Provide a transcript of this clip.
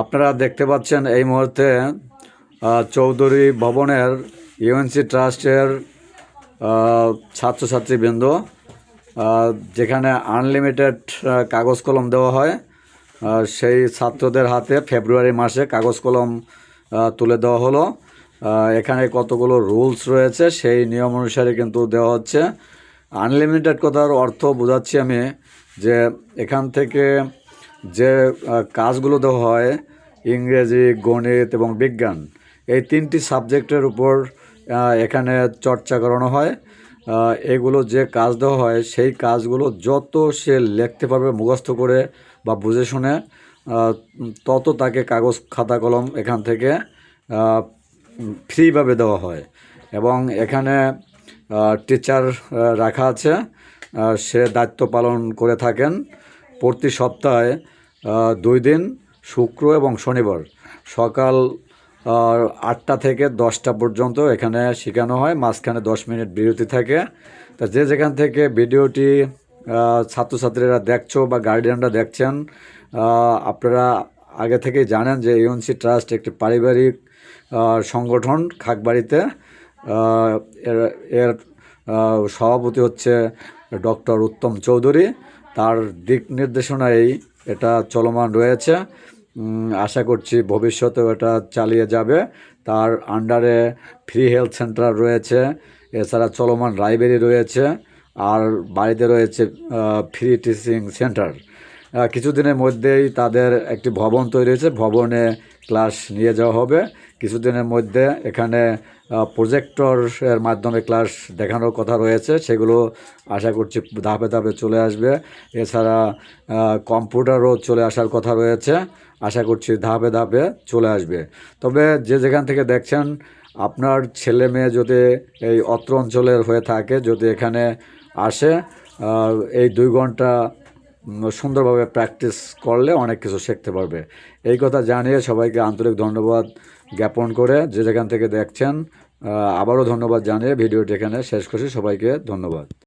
আপনারা দেখতে পাচ্ছেন এই মুহূর্তে চৌধুরী ভবনের ইউএনসি ট্রাস্টের ছাত্রছাত্রীবৃন্দ যেখানে আনলিমিটেড কাগজ কলম দেওয়া হয়। সেই ছাত্রদের হাতে ফেব্রুয়ারি মাসে কাগজ কলম তুলে দেওয়া হলো। এখানে কতগুলো রুলস রয়েছে, সেই নিয়ম অনুসারে কিন্তু দেওয়া হচ্ছে। আনলিমিটেড কথার অর্থ বোঝাচ্ছি আমি যে এখান থেকে যে কাজগুলো দেওয়া হয়, ইংরেজি, গণিত এবং বিজ্ঞান, এই তিনটি সাবজেক্টের উপর এখানে চর্চা করানো হয়। এগুলো যে কাজ দেওয়া হয়, সেই কাজগুলো যত সে লিখতে পারবে, মুখস্থ করে বা বুঝে শুনে তত তাকে কাগজ, খাতা, কলম এখান থেকে ফ্রিভাবে দেওয়া হয়। এবং এখানে টিচার রাখা আছে সে দায়িত্ব পালন করে থাকেন। প্রতি সপ্তাহে দুই দিন, শুক্র এবং শনিবার। সকাল আটটা থেকে দশটা পর্যন্ত এখানে শেখানো হয়। মাঝখানে দশ মিনিট বিরতি থাকে। তা যে যেখান থেকে ভিডিওটি ছাত্রছাত্রীরা দেখছ বা গার্ডিয়ানরা দেখছেন আপনারা আগে থেকেই জানেন যে ইউএনসি ট্রাস্ট একটি পারিবারিক সংগঠন খাকবাড়িতে এর এর সভাপতি হচ্ছে ডক্টর উত্তম চৌধুরী। তার দিক নির্দেশনায় এটা চলমান রয়েছে। আশা করছি ভবিষ্যতেও এটা চালিয়ে যাবে। তার আন্ডারে ফ্রি হেলথ সেন্টার রয়েছে। এছাড়া চলমান লাইব্রেরি রয়েছে। আর বাড়িতে রয়েছে ফ্রি টিচিং সেন্টার কিছুদিনের মধ্যেই তাদের একটি ভবন তৈরি হয়েছে। ভবনে ক্লাস নিয়ে যাওয়া হবে। কিছুদিনের মধ্যে এখানে প্রজেক্টর এর মাধ্যমে ক্লাস দেখানোর কথা রয়েছে, সেগুলো আশা করছি ধাপে ধাপে চলে আসবে। এছাড়া কম্পিউটারও চলে আসার কথা রয়েছে, আশা করছি ধাপে ধাপে চলে আসবে। তবে যে যেখান থেকে দেখছেন, আপনার ছেলে মেয়ে যদি এই অত্র অঞ্চলের হয়ে থাকে, যদি এখানে আসে এই দুই ঘণ্টা সুন্দরভাবে প্র্যাকটিস করলে অনেক কিছু শিখতে পারবে। এই কথা জানিয়ে সবাইকে আন্তরিক ধন্যবাদ জ্ঞাপন করে যে যেখান থেকে দেখছেন আবারও ধন্যবাদ জানিয়ে ভিডিওটি এখানে শেষ করছি। সবাইকে ধন্যবাদ।